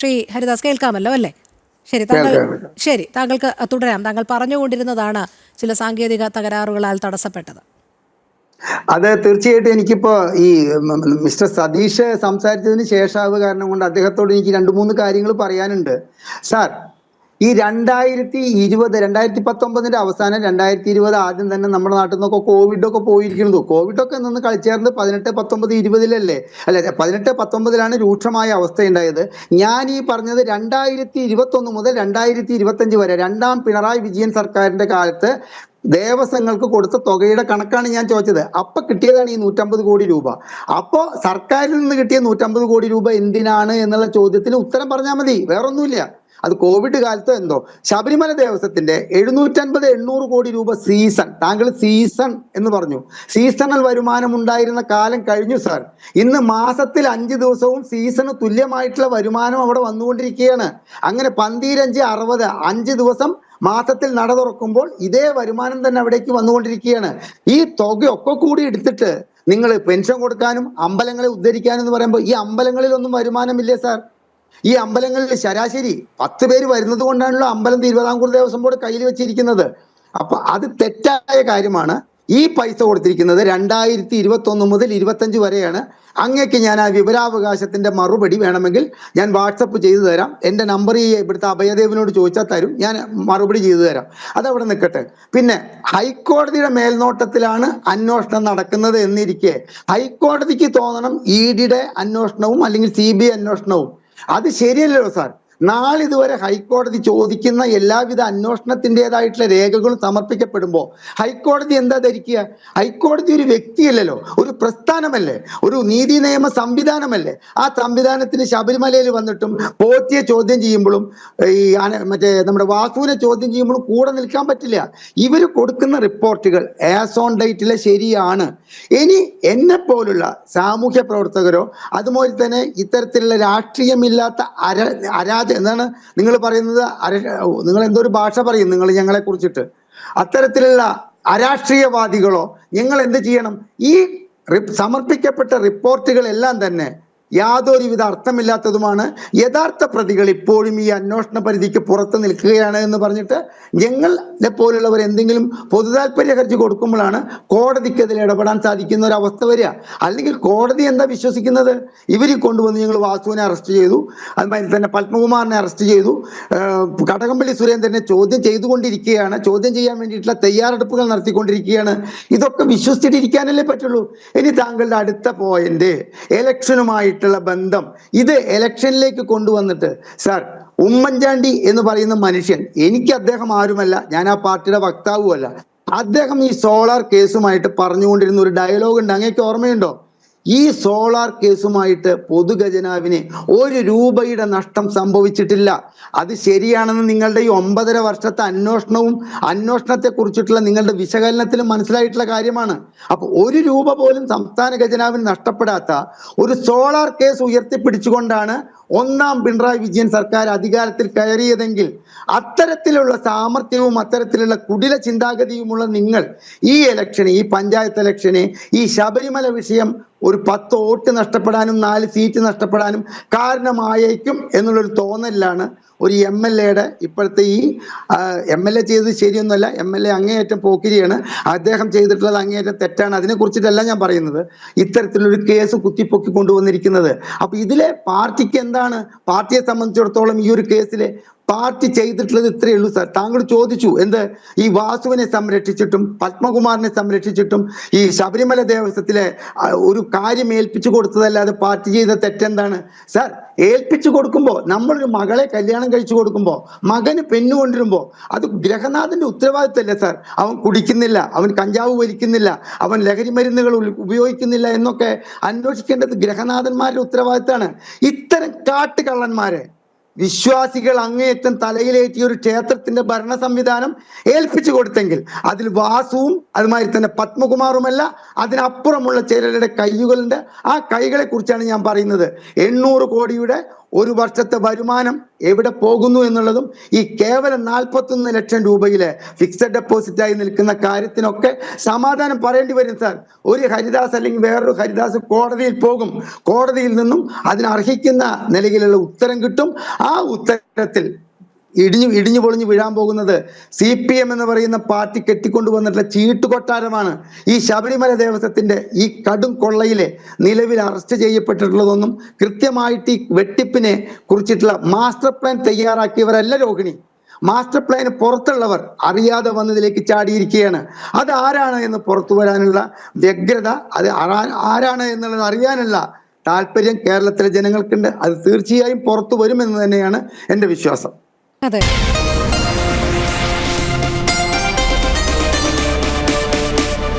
ശ്രീ ഹരിദാസ് കേൾക്കാമല്ലോ അല്ലേ? ശരി താങ്കൾ. ശരി താങ്കൾക്ക് തുടരാം. താങ്കൾ പറഞ്ഞുകൊണ്ടിരുന്നതാണ് ചില സാങ്കേതിക തകരാറുകളാൽ തടസ്സപ്പെട്ടത്. അത് തീർച്ചയായിട്ടും എനിക്കിപ്പോ ഈ മിസ്റ്റർ സതീഷ് സംസാരിച്ചതിന് ശേഷാവ് കാരണം കൊണ്ട് അദ്ദേഹത്തോട് എനിക്ക് രണ്ട് മൂന്ന് കാര്യങ്ങൾ പറയാനുണ്ട്. സാർ ഈ രണ്ടായിരത്തി ഇരുപത് രണ്ടായിരത്തി പത്തൊമ്പതിന്റെ അവസാനം രണ്ടായിരത്തി ഇരുപത് ആദ്യം തന്നെ നമ്മുടെ നാട്ടിൽ നിന്നൊക്കെ കോവിഡ് ഒക്കെ പോയിരിക്കുന്നു. കോവിഡ് ഒക്കെ നിന്ന് കളിച്ചേർന്ന് പതിനെട്ട് പത്തൊമ്പത് ഇരുപതിലല്ലേ? അല്ലെ പതിനെട്ട് പത്തൊമ്പതിലാണ് രൂക്ഷമായ അവസ്ഥ അവസ്ഥയുണ്ടായത്. ഞാൻ ഈ പറഞ്ഞത് രണ്ടായിരത്തി ഇരുപത്തി ഒന്ന് മുതൽ രണ്ടായിരത്തി ഇരുപത്തഞ്ച് വരെ രണ്ടാം പിണറായി വിജയൻ സർക്കാരിന്റെ കാലത്ത് ദേവസ്വങ്ങൾക്ക് കൊടുത്ത തുകയുടെ കണക്കാണ് ഞാൻ ചോദിച്ചത്. അപ്പൊ കിട്ടിയതാണ് ഈ നൂറ്റമ്പത് കോടി രൂപ. അപ്പോ സർക്കാരിൽ നിന്ന് കിട്ടിയ നൂറ്റമ്പത് കോടി രൂപ എന്തിനാണ് എന്നുള്ള ചോദ്യത്തിന് ഉത്തരം പറഞ്ഞാൽ മതി. വേറൊന്നുമില്ല. അത് കോവിഡ് കാലത്തോ എന്തോ. ശബരിമല ദേവസ്വത്തിന്റെ എഴുന്നൂറ്റൻപത് എണ്ണൂറ് കോടി രൂപ സീസൺ താങ്കൾ സീസൺ എന്ന് പറഞ്ഞു. സീസണൽ വരുമാനം ഉണ്ടായിരുന്ന കാലം കഴിഞ്ഞു സാർ ഇന്ന് മാസത്തിൽ അഞ്ച് ദിവസവും സീസണ് തുല്യമായിട്ടുള്ള വരുമാനം അവിടെ വന്നുകൊണ്ടിരിക്കുകയാണ്. അങ്ങനെ പന്തിരഞ്ച് അറുപത് അഞ്ച് ദിവസം മാസത്തിൽ നട തുറക്കുമ്പോൾ ഇതേ വരുമാനം തന്നെ അവിടേക്ക് വന്നുകൊണ്ടിരിക്കുകയാണ്. ഈ തുകയൊക്കെ കൂടി എടുത്തിട്ട് നിങ്ങൾ പെൻഷൻ കൊടുക്കാനും അമ്പലങ്ങളെ ഉദ്ധരിക്കാനും എന്ന് പറയുമ്പോൾ ഈ അമ്പലങ്ങളിലൊന്നും വരുമാനമില്ലേ സാർ ഈ അമ്പലങ്ങളിൽ ശരാശരി പത്ത് പേര് വരുന്നത് കൊണ്ടാണല്ലോ അമ്പലം തിരുവിതാംകൂർ ദേവസ്വം ബോർഡ് കയ്യിൽ വെച്ചിരിക്കുന്നത്. അപ്പൊ അത് തെറ്റായ കാര്യമാണ്. ഈ പൈസ കൊടുത്തിരിക്കുന്നത് രണ്ടായിരത്തി ഇരുപത്തൊന്ന് മുതൽ ഇരുപത്തഞ്ച് വരെയാണ്. അങ്ങേക്ക് ഞാൻ ആ വിവരാവകാശത്തിന്റെ മറുപടി വേണമെങ്കിൽ ഞാൻ വാട്സപ്പ് ചെയ്തു തരാം. എന്റെ നമ്പർ ഈ ഇവിടുത്തെ അഭയദേവിനോട് ചോദിച്ചാൽ തരും. ഞാൻ മറുപടി ചെയ്തു തരാം. അതവിടെ നിൽക്കട്ടെ. പിന്നെ ഹൈക്കോടതിയുടെ മേൽനോട്ടത്തിലാണ് അന്വേഷണം നടക്കുന്നത് എന്നിരിക്കെ ഹൈക്കോടതിക്ക് തോന്നണം ഇ ഡിയുടെ അന്വേഷണവും അല്ലെങ്കിൽ സി ബി അന്വേഷണവും അത് ശരിയല്ലല്ലോ സാർ. നാളിതുവരെ ഹൈക്കോടതി ചോദിക്കുന്ന എല്ലാവിധ അന്വേഷണത്തിന്റെതായിട്ടുള്ള രേഖകളും സമർപ്പിക്കപ്പെടുമ്പോൾ ഹൈക്കോടതി എന്താ ധരിക്കുക? ഹൈക്കോടതി ഒരു വ്യക്തിയല്ലല്ലോ ഒരു പ്രസ്ഥാനമല്ലേ ഒരു നീതി നിയമ സംവിധാനമല്ലേ. ആ സംവിധാനത്തിന് ശബരിമലയിൽ വന്നിട്ടും പോറ്റിയെ ചോദ്യം ചെയ്യുമ്പോഴും ഈ മറ്റേ നമ്മുടെ വാസുവിനെ ചോദ്യം ചെയ്യുമ്പോഴും കൂടെ നിൽക്കാൻ പറ്റില്ല. ഇവർ കൊടുക്കുന്ന റിപ്പോർട്ടുകൾ ആസ് ഓൺ ഡേറ്റിലെ ശരിയാണ്. ഇനി എന്നെ പോലുള്ള സാമൂഹ്യ പ്രവർത്തകരോ അതുപോലെ തന്നെ ഇത്തരത്തിലുള്ള രാഷ്ട്രീയമില്ലാത്ത അര അരാജ എന്താണ്? നിങ്ങൾ പറയുന്നത് അര നിങ്ങൾ എന്തോ ഒരു ഭാഷ പറയും നിങ്ങൾ ഞങ്ങളെ കുറിച്ചിട്ട്. അത്തരത്തിലുള്ള അരാഷ്ട്രീയവാദികളോ ഞങ്ങൾ എന്ത് ചെയ്യണം? ഈ സമർപ്പിക്കപ്പെട്ട റിപ്പോർട്ടുകളെല്ലാം തന്നെ യാതൊരുവിധ അർത്ഥമില്ലാത്തതുമാണ്. യഥാർത്ഥ പ്രതികൾ ഇപ്പോഴും ഈ അന്വേഷണ പരിധിക്ക് പുറത്ത് നിൽക്കുകയാണ് എന്ന് പറഞ്ഞിട്ട് ഞങ്ങളെ പോലുള്ളവർ എന്തെങ്കിലും പൊതുതാൽപര്യ ഹർജി കൊടുക്കുമ്പോഴാണ് കോടതിക്ക് അതിൽ ഇടപെടാൻ സാധിക്കുന്ന ഒരു അവസ്ഥ വരിക. അല്ലെങ്കിൽ കോടതി എന്താ വിശ്വസിക്കുന്നത്? ഇവർ കൊണ്ടുവന്ന് ഞങ്ങൾ വാസുവിനെ അറസ്റ്റ് ചെയ്തു. അതുമാതിരി തന്നെ പത്മകുമാറിനെ അറസ്റ്റ് ചെയ്തു. കടകംപള്ളി സുരേന്ദ്രനെ ചോദ്യം ചെയ്തുകൊണ്ടിരിക്കുകയാണ്. ചോദ്യം ചെയ്യാൻ വേണ്ടിയിട്ടുള്ള തയ്യാറെടുപ്പുകൾ നടത്തിക്കൊണ്ടിരിക്കുകയാണ്. ഇതൊക്കെ വിശ്വസിച്ചിട്ടിരിക്കാനല്ലേ പറ്റുള്ളൂ. ഇനി താങ്കളുടെ അടുത്ത പോയിന്റ് ഇലക്ഷനുമായിട്ടുള്ള ബന്ധം ഇത് ഇലക്ഷനിലേക്ക് കൊണ്ടുവന്നിട്ട് സാർ ഉമ്മൻചാണ്ടി എന്ന് പറയുന്ന മനുഷ്യൻ എനിക്ക് അദ്ദേഹം ആരുമല്ല ഞാൻ ആ പാർട്ടിയുടെ വക്താവുമല്ല. അദ്ദേഹം ഈ സോളാർ കേസുമായിട്ട് പറഞ്ഞുകൊണ്ടിരുന്ന ഒരു ഡയലോഗ് ഉണ്ട്. അങ്ങേക്ക് ഓർമ്മയുണ്ടോ? ഈ സോളാർ കേസുമായിട്ട് പൊതുഖജനാവിന് ഒരു രൂപയുടെ നഷ്ടം സംഭവിച്ചിട്ടില്ല. അത് ശരിയാണെന്ന് നിങ്ങളുടെ ഈ ഒമ്പതര വർഷത്തെ അന്വേഷണവും അന്വേഷണത്തെ കുറിച്ചിട്ടുള്ള നിങ്ങളുടെ വിശകലനത്തിലും മനസ്സിലായിട്ടുള്ള കാര്യമാണ്. അപ്പൊ ഒരു രൂപ പോലും സംസ്ഥാന ഖജനാവിന് നഷ്ടപ്പെടാത്ത ഒരു സോളാർ കേസ് ഉയർത്തിപ്പിടിച്ചുകൊണ്ടാണ് ഒന്നാം പിണറായി വിജയൻ സർക്കാർ അധികാരത്തിൽ കയറിയതെങ്കിൽ അത്തരത്തിലുള്ള സാമർഥ്യവും അത്തരത്തിലുള്ള കുടില ചിന്താഗതിയുമുള്ള നിങ്ങൾ ഈ ഇലക്ഷന് ഈ പഞ്ചായത്ത് ഇലക്ഷന് ഈ ശബരിമല വിഷയം ഒരു പത്ത് വോട്ട് നഷ്ടപ്പെടാനും നാല് സീറ്റ് നഷ്ടപ്പെടാനും കാരണമായേക്കും എന്നുള്ളൊരു തോന്നലിലാണ് ഒരു എം എൽ എയുടെ ഇപ്പോഴത്തെ ഈ എം എൽ എ ചെയ്തത് ശരിയൊന്നുമല്ല. എം എൽ എ അങ്ങേയറ്റം പോക്കിരിയാണ്. അദ്ദേഹം ചെയ്തിട്ടുള്ളത് അങ്ങേയറ്റം തെറ്റാണ്. അതിനെ കുറിച്ചിട്ടല്ല ഞാൻ പറയുന്നത്. ഇത്തരത്തിലൊരു കേസ് കുത്തിപ്പൊക്കി കൊണ്ടുവന്നിരിക്കുന്നത് അപ്പൊ ഇതിലെ പാർട്ടിക്ക് എന്താണ്? പാർട്ടിയെ സംബന്ധിച്ചിടത്തോളം ഈ ഒരു കേസിലെ പാർട്ടി ചെയ്തിട്ടുള്ളത് ഇത്രയേ ഉള്ളൂ സാർ താങ്കൾ ചോദിച്ചു എന്ത്? ഈ വാസുവിനെ സംരക്ഷിച്ചിട്ടും പത്മകുമാറിനെ സംരക്ഷിച്ചിട്ടും ഈ ശബരിമല ദേവസ്വത്തിലെ ഒരു കാര്യം ഏൽപ്പിച്ചു കൊടുത്തതല്ലാതെ പാർട്ടി ചെയ്ത തെറ്റെന്താണ്? സാർ ഏൽപ്പിച്ചു കൊടുക്കുമ്പോൾ നമ്മളൊരു മകളെ കല്യാണം കഴിച്ചു കൊടുക്കുമ്പോൾ മകന് പെണ്ണു കൊണ്ടിരുമ്പോൾ അത് ഗ്രഹനാഥന്റെ ഉത്തരവാദിത്തമല്ലേ സാർ അവൻ കുടിക്കുന്നില്ല അവൻ കഞ്ചാവ് വലിക്കുന്നില്ല അവൻ ലഹരി മരുന്നുകൾ ഉപയോഗിക്കുന്നില്ല എന്നൊക്കെ അന്വേഷിക്കേണ്ടത് ഗ്രഹനാഥന്മാരുടെ ഉത്തരവാദിത്തമാണ്. ഇത്തരം കാട്ടുകള്ളന്മാരെ വിശ്വാസികൾ അങ്ങേയറ്റം തലയിലേറ്റിയ ഒരു ക്ഷേത്രത്തിന്റെ ഭരണ സംവിധാനം ഏൽപ്പിച്ചു കൊടുത്തെങ്കിൽ അതിൽ വാസുവും അതുമാതിരി തന്നെ പത്മകുമാറുമല്ല അതിനപ്പുറമുള്ള ചിലരുടെ കൈകളുണ്ട് ആ കൈകളെ കുറിച്ചാണ് ഞാൻ പറയുന്നത്. എണ്ണൂറ് കോടിയുടെ ഒരു വർഷത്തെ വരുമാനം എവിടെ പോകുന്നു എന്നുള്ളതും ഈ കേവലം നാൽപ്പത്തൊന്ന് ലക്ഷം രൂപയിലെ ഫിക്സഡ് ഡെപ്പോസിറ്റ് ആയി നിൽക്കുന്ന കാര്യത്തിനൊക്കെ സമാധാനം പറയേണ്ടി വരും സാർ. ഒരു ഹരിദാസ് അല്ലെങ്കിൽ വേറൊരു ഹരിദാസ് കോടതിയിൽ പോകും. കോടതിയിൽ നിന്നും അതിന് അർഹിക്കുന്ന നിലയിലുള്ള ഉത്തരം കിട്ടും. ആ ഉത്തരത്തിൽ ഇടിഞ്ഞു ഇടിഞ്ഞു പൊളിഞ്ഞു വീഴാൻ പോകുന്നത് സി പി എം എന്ന് പറയുന്ന പാർട്ടി കെട്ടിക്കൊണ്ടുവന്നിട്ടുള്ള ചീട്ടുകൊട്ടാരമാണ് ഈ ശബരിമല ദേവസ്വത്തിന്റെ ഈ കടും കൊള്ളയിലെ നിലവിൽ അറസ്റ്റ് ചെയ്യപ്പെട്ടിട്ടുള്ളതൊന്നും കൃത്യമായിട്ട് ഈ വെട്ടിപ്പിനെ കുറിച്ചിട്ടുള്ള മാസ്റ്റർ പ്ലാൻ തയ്യാറാക്കിയവരല്ല രോഹിണി. മാസ്റ്റർ പ്ലാന് പുറത്തുള്ളവർ അറിയാതെ വന്നതിലേക്ക് ചാടിയിരിക്കുകയാണ്. അത് ആരാണ് എന്ന് പുറത്തു വരാനുള്ള വ്യഗ്രത അത് ആരാ- ആരാണ് എന്നുള്ളത് അറിയാനുള്ള താല്പര്യം കേരളത്തിലെ ജനങ്ങൾക്കുണ്ട്. അത് തീർച്ചയായും പുറത്തു വരുമെന്ന് തന്നെയാണ് എന്റെ വിശ്വാസം. അതെ.